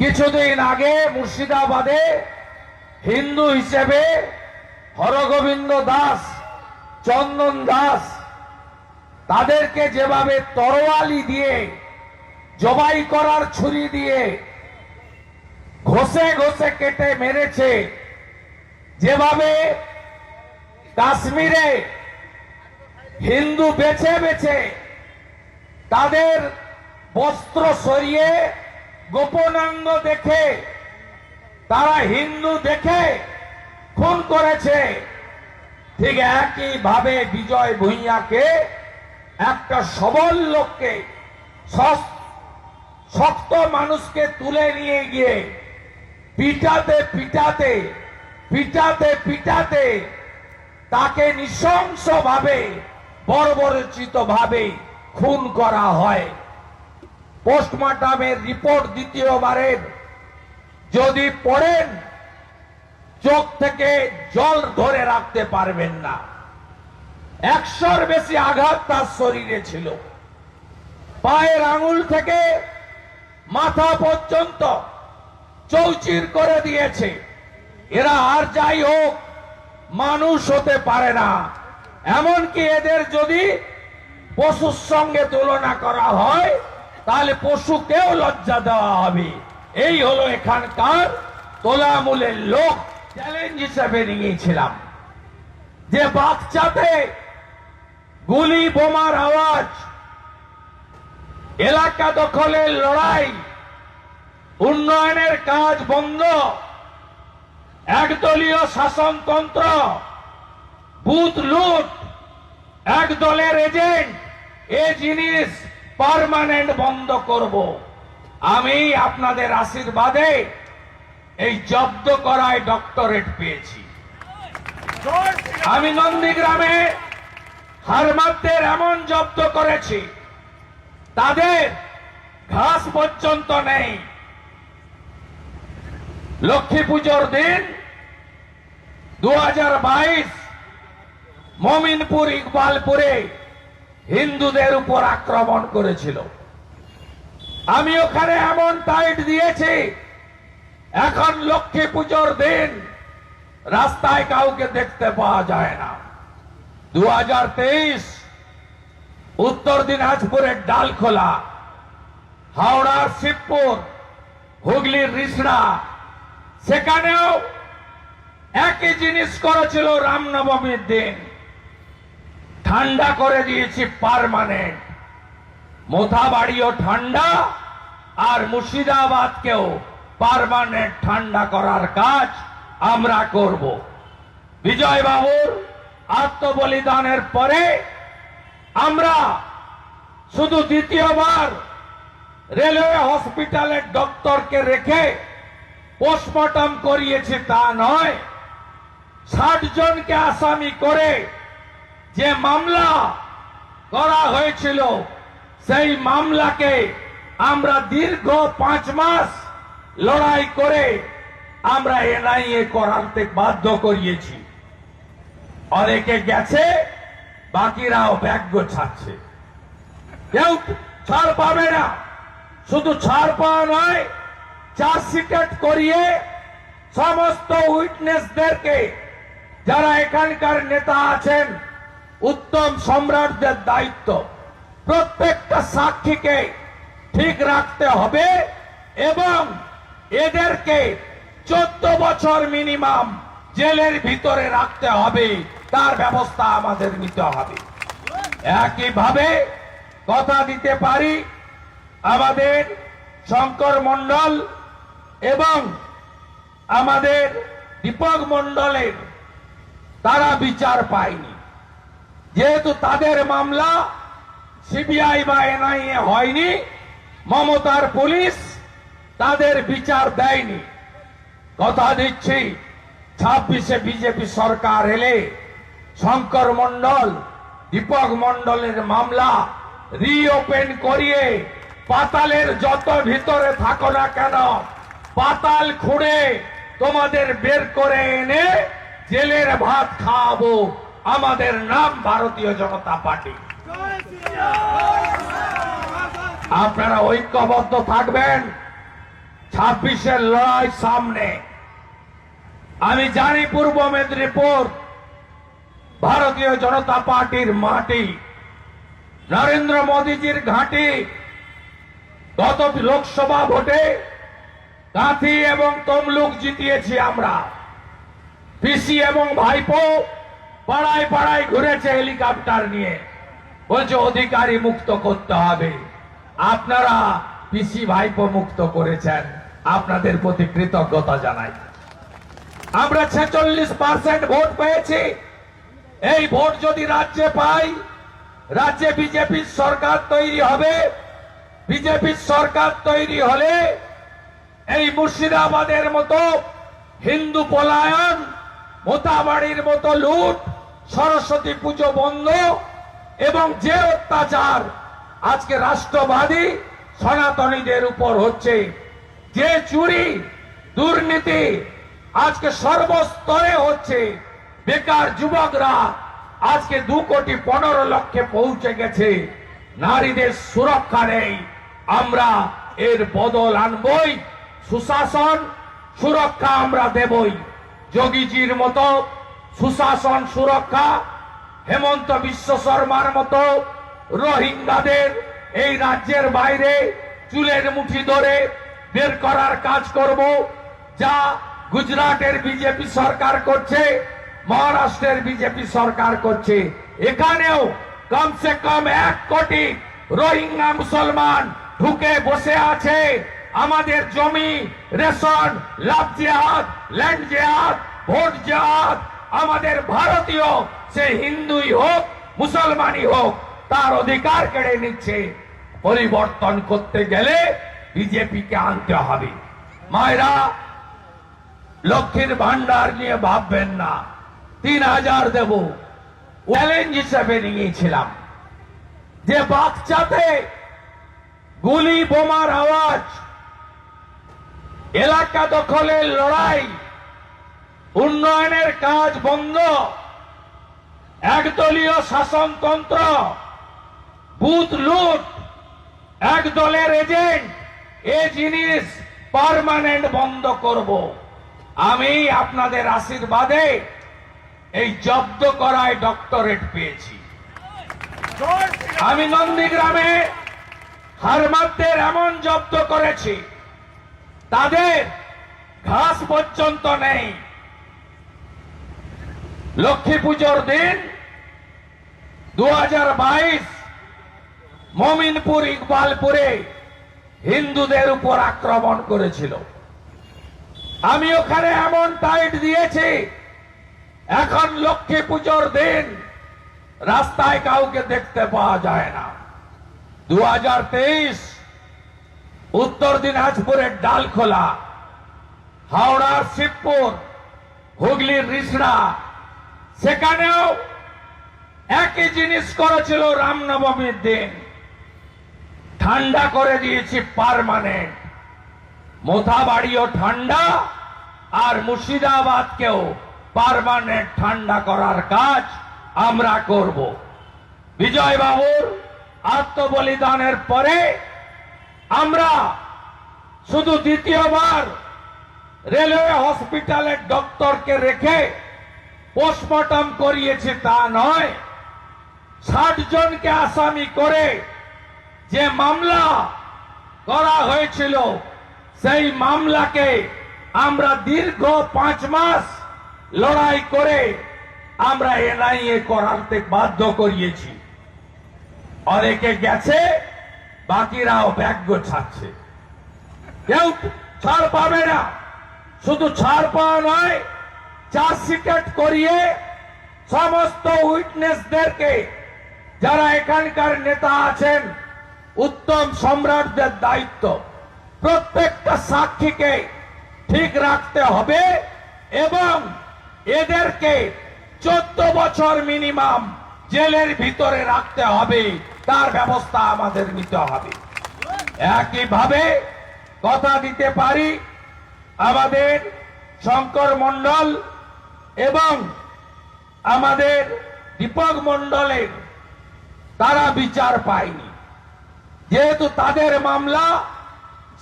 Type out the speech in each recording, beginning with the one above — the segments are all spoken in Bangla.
কিছুদিন আগে মুর্শিদাবাদে হিন্দু হিসেবে হরগোবিন্দ দাস, চন্দন দাস, তাদেরকে যেভাবে তরোয়ালি দিয়ে, জবাই করার ছুরি দিয়ে ঘষে ঘষে কেটে মেরেছে, যেভাবে কাশ্মীরে হিন্দু বেছে বেছে তাদের বস্ত্র সরিয়ে গোপনাঙ্গ দেখে, তারা হিন্দু দেখে খুন করেছে। ঠিক একই ভাবে বিজয় ভূঁইয়াকে একটা সবল লোককে শক্ত মানুষকে তুলে নিয়ে গিয়ে পিটাতে পিটাতে পিটাতে পিটাতে তাকে নৃশংস ভাবে বর্বরচিত ভাবে খুন করা হয়। পোস্টমর্টমের রিপোর্ট দ্বিতীয়বারের যদি পড়েন, চোখ থেকে জল ধরে রাখতে পারবেন না। একশোর বেশি আঘাত তার শরীরে ছিল। পায়ের আঙুল থেকে মাথা পর্যন্ত চৌচির করে দিয়েছে। এরা আর যাই হোক, মানুষ হতে পারে না। এমনকি এদের যদি পশুর সঙ্গে তুলনা করা হয় তাহলে পশুকেও লজ্জা দেওয়া হবে। এই হলো এখানকার তোলামূলের লোক চ্যালেঞ্জ হিসেবে নিয়েছিলাম। যে বাচ্চাতে গুলি, বোমার আওয়াজ, এলাকা দখলের লড়াই, উন্নয়নের কাজ বন্ধ, একদলীয় শাসনতন্ত্র, বুথ লুট এক দলের এজেন্ট, এ জিনিস পার্মানেন্ট বন্ধ করব। আমি আপনাদের আশীর্বাদে এই জব্দ করায় ডক্টরেট পেয়েছি। আমি নন্দীগ্রামে হারমাদদের এমন জব্দ করেছি, তাদের ঘাস পর্যন্ত নেই। লক্ষ্মী পুজোর দিন দু হাজার বাইশ মমিনপুর ইকবালপুরে হিন্দুদের উপর আক্রমণ করেছিল। আমি ওখানে এমন টাইট দিয়েছি, এখন লক্ষ্মী পুজোর দিন, রাস্তায় কাউকে দেখতে পাওয়া যায় না। দু হাজার তেইশ, উত্তর দিনাজপুরের ডালখোলা হাওড়ার শিবপুর, হুগলির রিসড়া, সেখানেও একই জিনিস করেছিল রামনবমীর দিন। ঠান্ডা করে দিয়েছি পারমানেন্ট মোথাবাড়িও ঠান্ডা আর মুর্শিদাবাদকেও পারমানেন্ট ঠান্ডা করার কাজ আমরা করব। বিজয় বাবুর আত্মবলিদানের পরে আমরা শুধু দ্বিতীয়বার রেলওয়ে হসপিটালের ডক্টরকে রেখে পোস্টমর্টম করিয়েছি তা নয়, ষাট জনকে আসামি করে যে মামলা করা হয়েছিল, সেই মামলাকে আমরা দীর্ঘ পাঁচ মাস লড়াই করে আমরা এনআইএ করাতে বাধ্য করিয়েছি। অনেকে গেছে, বাকিরাও ব্যাগ গোছাচ্ছে কেউ ছাড় পাবে না। শুধু ছাড় পাওয়া নয় চার্জশিটেড করিয়ে সমস্ত উইটনেসদেরকে, যারা এখানকার নেতা আছেন উত্তম সম্রাটদের দায়িত্ব। প্রত্যেকটা সাক্ষীকে ঠিক রাখতে হবে এবং এদেরকে চোদ্দ বছর মিনিমাম জেলের ভিতরে রাখতে হবে। তার ব্যবস্থা আমাদের নিতে হবে। একইভাবে কথা দিতে পারি, আমাদের শঙ্কর মন্ডল এবং আমাদের দীপক মন্ডলের তারা বিচার পায়নি। যেহেতু তাদের মামলা সিবিআই বা এনআইএ হয়নি, মমতার পুলিশ তাদের বিচার দেয়নি। কথা দিচ্ছি, ছাব্বিশে বিজেপি সরকার এলে শঙ্কর মন্ডল দীপক মন্ডলের মামলা রিওপেন করিয়ে পাতালের যত ভিতরে থাকো না কেন, পাতাল খুঁড়ে তোমাদের বের করে এনে জেলের ভাত খাওয়াবো। আমাদের নাম ভারতীয় জনতা পার্টি। আপনারা ঐক্যবদ্ধ থাকবেন। ছাব্বিশের লড়াই সামনে। আমি জানি পূর্ব মেদিনীপুর ভারতীয় জনতা পার্টির মাটি। নরেন্দ্র মোদীজির ঘাঁটি গত লোকসভা ভোটে কাঁথি এবং তমলুক জিতিয়েছি আমরা। পিসি এবং ভাইপো পাড়ায় পাড়ায় ঘুরেছে হেলিকপ্টার নিয়ে। বলছে, অধিকারী মুক্ত করতে হবে। আপনারা পিসি ভাইপো মুক্ত করেছেন। আপনাদের প্রতি কৃতজ্ঞতা জানাই। আমরা ছেচল্লিশ পার্সেন্ট ভোট পেয়েছি। এই ভোট যদি রাজ্যে পাই, রাজ্যে বিজেপির সরকার তৈরি হবে। বিজেপির সরকার তৈরি হলে এই মুর্শিদাবাদের মতো হিন্দু পলায়ন, মোতাবাড়ির মতো লুট সরস্বতী পুজো বন্ধ এবং যে অত্যাচার আজকে রাষ্ট্রবাদী সনাতনীদের উপর হচ্ছে, যে চুরি, দুর্নীতি আজকে সর্বস্তরে হচ্ছে, বেকার যুবকরা আজকে দু কোটি পনেরো লক্ষে পৌঁছে গেছে। নারীদের সুরক্ষা নেই, আমরা এর বদল আনবই, সুশাসন সুরক্ষা আমরা দেবই। যোগীজির মতো সুশাসন সুরক্ষা, হেমন্ত বিশ্ব শর্মার মতো রোহিঙ্গাদের এই রাজ্যের বাইরে চুলের মুঠি ধরে বের করার কাজ করব, যা গুজরাটের বিজেপি সরকার করছে, মহারাষ্ট্রের বিজেপি সরকার করছে। এখানেও কমসে কম এক কোটি রোহিঙ্গা মুসলমান ঢুকে বসে আছে। আমাদের জমি, রেশন, লাভ জেহাদ, ল্যান্ড জেহাদ, ভোট জেহাদ আমাদের ভারতীয়, সে হিন্দুই হোক, মুসলমানই হোক, তার অধিকার কেড়ে নিচ্ছে। পরিবর্তন করতে গেলে বিজেপিকে আনতে হবে। মায়েরা, লক্ষ্মীর ভান্ডার নিয়ে ভাববেন না। তিন হাজার দেব। চ্যালেঞ্জ হিসেবে নিয়েছিলাম। যে বাচ্চাতে গুলি বোমার আওয়াজ, এলাকা দখলের লড়াই উন্নয়নের কাজ বন্ধ। একদলীয় শাসনতন্ত্র, বুথ লুট এক দলের এজেন্ট, এ জিনিস পার্মানেন্ট বন্ধ করব। আমি আপনাদের আশীর্বাদে এই জব্দ করায় ডক্টরেট পেয়েছি। আমি নন্দীগ্রামে হারমাদদের এমন জব্দ করেছি, তাদের ঘাস পর্যন্ত নেই। লক্ষ্মী পুজোর দিন দু বাইশ মমিনপুর ইকবালপুরে হিন্দুদের উপর আক্রমণ করেছিল। আমি ওখানে এমন টাইট দিয়েছি, এখন লক্ষ্মী পুজোর দিন রাস্তায় কাউকে দেখতে পাওয়া যায় না। দু হাজার তেইশ উত্তর দিনাজপুরের ডালখোলা, হাওড়ার শিবপুর, হুগলির রিসড়া সেখানেও একই জিনিস করেছিল রামনবমীর দিন। ঠান্ডা করে দিয়েছি পারমানেন্ট। মোথাবাড়িও ঠান্ডা আর মুর্শিদাবাদকেও পারমানেন্ট ঠান্ডা করার কাজ আমরা করব। বিজয় বাবুর আত্মবলিদানের পরে আমরা শুধু দ্বিতীয়বার রেলওয়ে হসপিটালের ডক্টরকে রেখে পোস্টমর্টম করিয়েছে তা নয়। ষাট জনকে আসামি করে যে মামলা করা হয়েছিল, সেই মামলাকে আমরা দীর্ঘ পাঁচ মাস লড়াই করে আমরা এনআইএ করাতে বাধ্য করিয়েছি। অনেকে গেছে, বাকিরাও ব্যাগ গোছাচ্ছে কেউ ছাড় পাবে না। শুধু ছাড় পাওয়া নয় চার্জশিটেড করিয়ে সমস্ত উইটনেসদেরকে যারা এখানকার নেতা আছেন, উত্তম সম্রাটদের দায়িত্ব। প্রত্যেকটা সাক্ষীকে ঠিক রাখতে হবে এবং এদেরকে চোদ্দ বছর মিনিমাম জেলের ভিতরে রাখতে হবে। তার ব্যবস্থা আমাদের নিতে হবে। একইভাবে কথা দিতে পারি, আমাদের শঙ্কর মন্ডল এবং আমাদের দীপক মন্ডলের তারা বিচার পায়নি। যেহেতু তাদের মামলা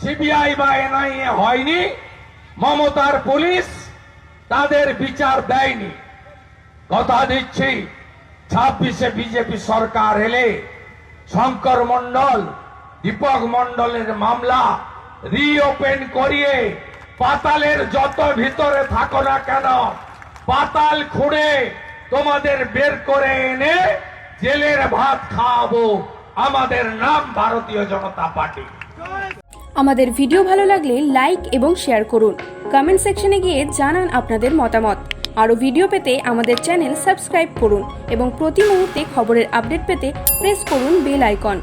সিবিআই বা এনআইএ হয়নি, মমতার পুলিশ তাদের বিচার দেয়নি। কথা দিচ্ছি, ছাব্বিশে বিজেপি সরকার এলে শঙ্কর মন্ডল দীপক মন্ডলের মামলা রিওপেন করিয়ে পাতালের যত ভিতরে থাকো না কেন পাতাল খুঁড়ে তোমাদের বের করে এনে জেলের ভাত খাওয়াবো। আমাদের নাম ভারতীয় জনতা পার্টি। আমাদের ভিডিও ভালো লাগলে লাইক এবং শেয়ার করুন। কমেন্ট সেকশনে গিয়ে জানান আপনাদের মতামত। আরও ভিডিও পেতে আমাদের চ্যানেল সাবস্ক্রাইব করুন এবং প্রতি মুহূর্তে খবরের আপডেট পেতে প্রেস করুন বেল আইকন।